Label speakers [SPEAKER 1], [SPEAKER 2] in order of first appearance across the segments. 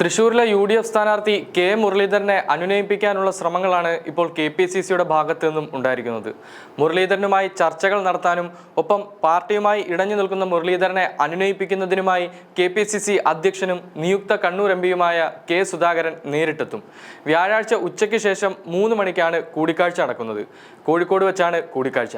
[SPEAKER 1] തൃശൂരിലെ U D F സ്ഥാനാർത്ഥി K മുരളീധരനെ അനുനയിപ്പിക്കാനുള്ള ശ്രമങ്ങളാണ് ഇപ്പോൾ കെ പി സി സിയുടെ ഭാഗത്തു നിന്നും ഉണ്ടായിരിക്കുന്നത്. മുരളീധരനുമായി ചർച്ചകൾ നടത്താനും ഒപ്പം പാർട്ടിയുമായി ഇടഞ്ഞു നിൽക്കുന്ന മുരളീധരനെ അനുനയിപ്പിക്കുന്നതിനുമായി കെ പി സി സി അധ്യക്ഷനും നിയുക്ത കണ്ണൂർ എം പിയുമായ കെ സുധാകരൻ നേരിട്ടെത്തും. വ്യാഴാഴ്ച ഉച്ചയ്ക്ക് ശേഷം മൂന്ന് മണിക്കാണ് കൂടിക്കാഴ്ച നടക്കുന്നത്. കോഴിക്കോട് വെച്ചാണ് കൂടിക്കാഴ്ച.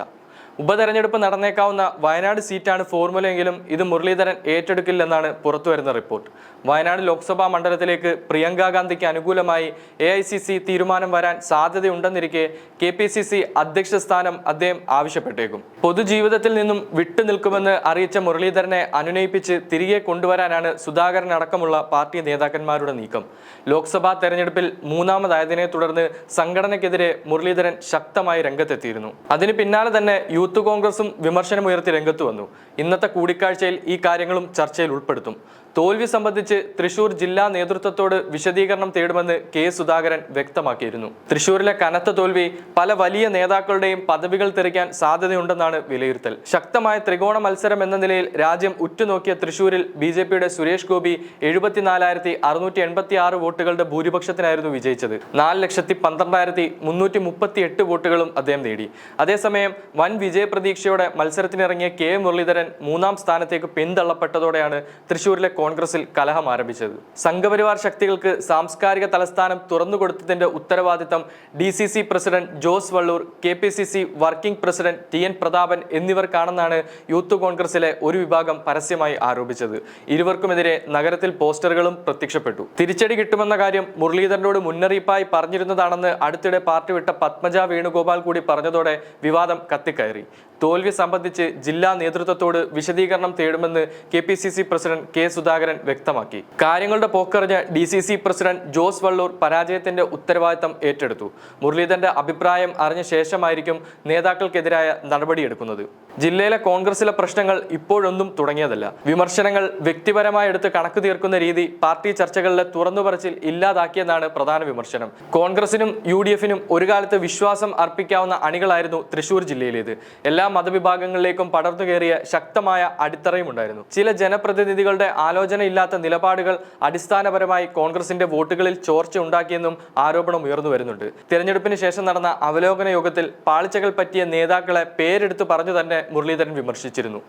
[SPEAKER 1] ഉപതെരഞ്ഞെടുപ്പ് നടന്നേക്കാവുന്ന വയനാട് സീറ്റാണ് ഫോർമുലയെങ്കിലും ഇത് മുരളീധരൻ ഏറ്റെടുക്കില്ലെന്നാണ് പുറത്തുവരുന്ന റിപ്പോർട്ട്. വയനാട് ലോക്സഭാ മണ്ഡലത്തിലേക്ക് പ്രിയങ്ക ഗാന്ധിക്ക് അനുകൂലമായി എ ഐ സി സി തീരുമാനം വരാൻ സാധ്യതയുണ്ടെന്നിരിക്കെ കെ പി സി സി അധ്യക്ഷ സ്ഥാനം അദ്ദേഹം ആവശ്യപ്പെട്ടേക്കും. പൊതുജീവിതത്തിൽ നിന്നും വിട്ടുനിൽക്കുമെന്ന് അറിയിച്ച മുരളീധരനെ അനുനയിപ്പിച്ച് തിരികെ കൊണ്ടുവരാനാണ് സുധാകരൻ അടക്കമുള്ള പാർട്ടി നേതാക്കന്മാരുടെ നീക്കം. ലോക്സഭാ തെരഞ്ഞെടുപ്പിൽ മൂന്നാമതായതിനെ തുടർന്ന് സംഘടനയ്ക്കെതിരെ മുരളീധരൻ ശക്തമായി രംഗത്തെത്തിയിരുന്നു. അതിന് പിന്നാലെ തന്നെ യൂത്ത് കോൺഗ്രസും വിമർശനമുയർത്തി രംഗത്ത് വന്നു. ഇന്നത്തെ കൂടിക്കാഴ്ചയിൽ ഈ കാര്യങ്ങളും ചർച്ചയിൽ ഉൾപ്പെടുത്തും. തോൽവി സംബന്ധിച്ച് തൃശൂർ ജില്ലാ നേതൃത്വത്തോട് വിശദീകരണം തേടുമെന്ന് കെ സുധാകരൻ വ്യക്തമാക്കിയിരുന്നു. തൃശൂരിലെ കനത്ത തോൽവി പല വലിയ നേതാക്കളുടെയും പദവികൾ തെറിക്കാൻ സാധ്യതയുണ്ടെന്നാണ് വിലയിരുത്തൽ. ശക്തമായ ത്രികോണ മത്സരം എന്ന നിലയിൽ രാജ്യം ഉറ്റുനോക്കിയ തൃശൂരിൽ ബി ജെ പിയുടെ സുരേഷ് ഗോപി എഴുപത്തിനാലായിരത്തി അറുന്നൂറ്റി എൺപത്തി ആറ് വോട്ടുകളുടെ ഭൂരിപക്ഷത്തിനായിരുന്നു വിജയിച്ചത്. നാല് ലക്ഷത്തി പന്ത്രണ്ടായിരത്തി മുന്നൂറ്റി മുപ്പത്തി എട്ട് വോട്ടുകളും അദ്ദേഹം നേടി. അതേസമയം വൻ വിജയപ്രതീക്ഷയോടെ മത്സരത്തിനിറങ്ങിയ കെ മുരളീധരൻ മൂന്നാം സ്ഥാനത്തേക്ക് പിന്തള്ളപ്പെട്ടതോടെയാണ് തൃശൂരിലെ കോൺഗ്രസിൽ കലഹം ആരംഭിച്ചത്. സംഘപരിവാർ ശക്തികൾക്ക് സാംസ്കാരിക തലസ്ഥാനം തുറന്നുകൊടുത്തതിന്റെ ഉത്തരവാദിത്തം D C C president Jose Valloor K P C C working president T N Prathapan എന്നിവർക്കാണെന്നാണ് youth കോൺഗ്രസിലെ ഒരു വിഭാഗം പരസ്യമായി ആരോപിച്ചത്. ഇരുവർക്കുമെതിരെ നഗരത്തിൽ പോസ്റ്ററുകളും പ്രത്യക്ഷപ്പെട്ടു. തിരിച്ചടി കിട്ടുമെന്ന കാര്യം മുരളീധരനോട് മുന്നറിയിപ്പായി പറഞ്ഞിരുന്നതാണെന്ന് അടുത്തിടെ പാർട്ടി വിട്ട പത്മജ വേണുഗോപാൽ കൂടി പറഞ്ഞതോടെ വിവാദം കത്തിക്കയറി. തോൽവി സംബന്ധിച്ച് ജില്ലാ നേതൃത്വത്തോട് വിശദീകരണം തേടുമെന്ന് K P C C president K Sudhakaran വ്യക്തമാക്കി. കാര്യങ്ങളുടെ പോക്കറിഞ്ഞ് D C C president Jose Valloor പരാജയത്തിന്റെ ഉത്തരവാദിത്തം ഏറ്റെടുത്തു. മുരളീധരന്റെ അഭിപ്രായം അറിഞ്ഞ ശേഷമായിരിക്കും നേതാക്കൾക്കെതിരായ നടപടിയെടുക്കുന്നത്. ജില്ലയിലെ കോൺഗ്രസിലെ പ്രശ്നങ്ങൾ ഇപ്പോഴൊന്നും തുടങ്ങിയതല്ല. വിമർശനങ്ങൾ വ്യക്തിപരമായി എടുത്ത് കണക്ക് തീർക്കുന്ന രീതി പാർട്ടി ചർച്ചകളിലെ തുറന്നു പറച്ചിൽ ഇല്ലാതാക്കിയെന്നാണ് പ്രധാന വിമർശനം. കോൺഗ്രസിനും യു ഡി എഫിനും ഒരു കാലത്ത് വിശ്വാസം അർപ്പിക്കാവുന്ന അണികളായിരുന്നു തൃശൂർ ജില്ലയിലേത്. എല്ലാ മതവിഭാഗങ്ങളിലേക്കും പടർന്നു കയറിയ ശക്തമായ അടിത്തറയും ഉണ്ടായിരുന്നു ചില ജനപ്രതിനിധികളുടെ ആലോചനയില്ലാത്ത നിലപാടുകൾ അടിസ്ഥാനപരമായി കോൺഗ്രസിന്റെ വോട്ടുകളിൽ ചോർച്ച ഉണ്ടാക്കിയെന്നും ആരോപണം ഉയർന്നു വരുന്നുണ്ട്. തിരഞ്ഞെടുപ്പിന് ശേഷം നടന്ന അവലോകന യോഗത്തിൽ പാളിച്ചകൾ പറ്റിയ നേതാക്കളെ പേരെടുത്ത് പറഞ്ഞു തന്നെ മുരളീധരൻ വിമർശിച്ചിരുന്നു.